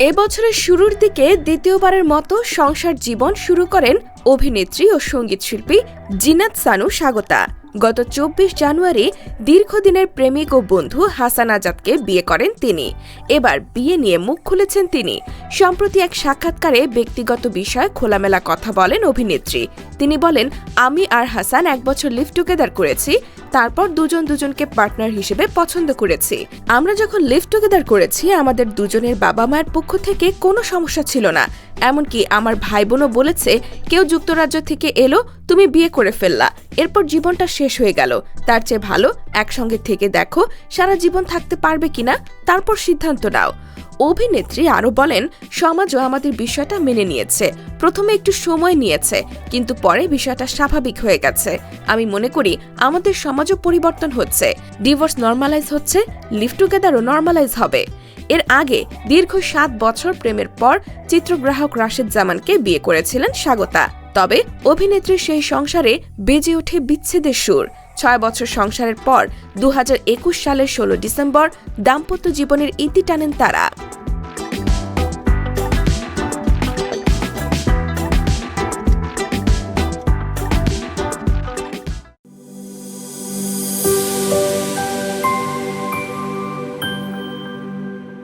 এবছরের শুরুর দিকে দ্বিতীয়বারের মতো সংসার জীবন শুরু করেন অভিনেত্রী ও সংগীত শিল্পী জিনাত সানু স্বাগতা। গত চব্বিশ জানুয়ারি দীর্ঘদিনের প্রেমিক ও বন্ধু হাসান আজাদকে বিয়ে করেন তিনি। এবার বিয়ে নিয়ে মুখ খুলেছেন তিনি। সম্প্রতি এক সাক্ষাৎকারে ব্যক্তিগত বিষয়ে খোলামেলা কথা বলেন অভিনেত্রী। তিনি বলেন, আমি আর হাসান এক বছর লিভ টুগেদার করেছি, তারপর দুজন দুজনকে পার্টনার হিসেবে পছন্দ করেছি। আমরা যখন লিভ টুগেদার করেছি, আমাদের দুজনের বাবা মায়ের পক্ষ থেকে কোনো সমস্যা ছিল না। এমনকি আমার ভাই বোনও বলেছে, কেউ যুক্তরাজ্য থেকে এলো, তুমি বিয়ে করে ফেললা। এরপর জীবনটা শেষ হয়ে গেল। তার চেয়ে ভালো, একসঙ্গে থেকে দেখো, সারা জীবন থাকতে পারবে কিনা, তারপর সিদ্ধান্ত নাও। অভিনেত্রী আরও বলেন, সমাজও আমাদের বিষয়টা মেনে নিয়েছে। প্রথমে একটু সময় নিয়েছে, কিন্তু পরে বিষয়টা স্বাভাবিক হয়ে গেছে। আমি মনে করি, আমাদের সমাজও পরিবর্তন হচ্ছে। ডিভোর্স নর্মালাইজ হচ্ছে লিভ টুগেদারও নর্মালাইজ হবে। এর আগে, দীর্ঘ সাত বছর প্রেমের পর চিত্রগ্রাহক রাশেদ জামানকে বিয়ে করেছিলেন স্বাগতা। তবে অভিনেত্রীর সেই সংসারে বেজে ওঠে বিচ্ছেদের সুর। ছয় বছর সংসারের পর দু হাজার একুশ সালের ষোলো ডিসেম্বর, দাম্পত্য জীবনের ইতি টানেন তারা।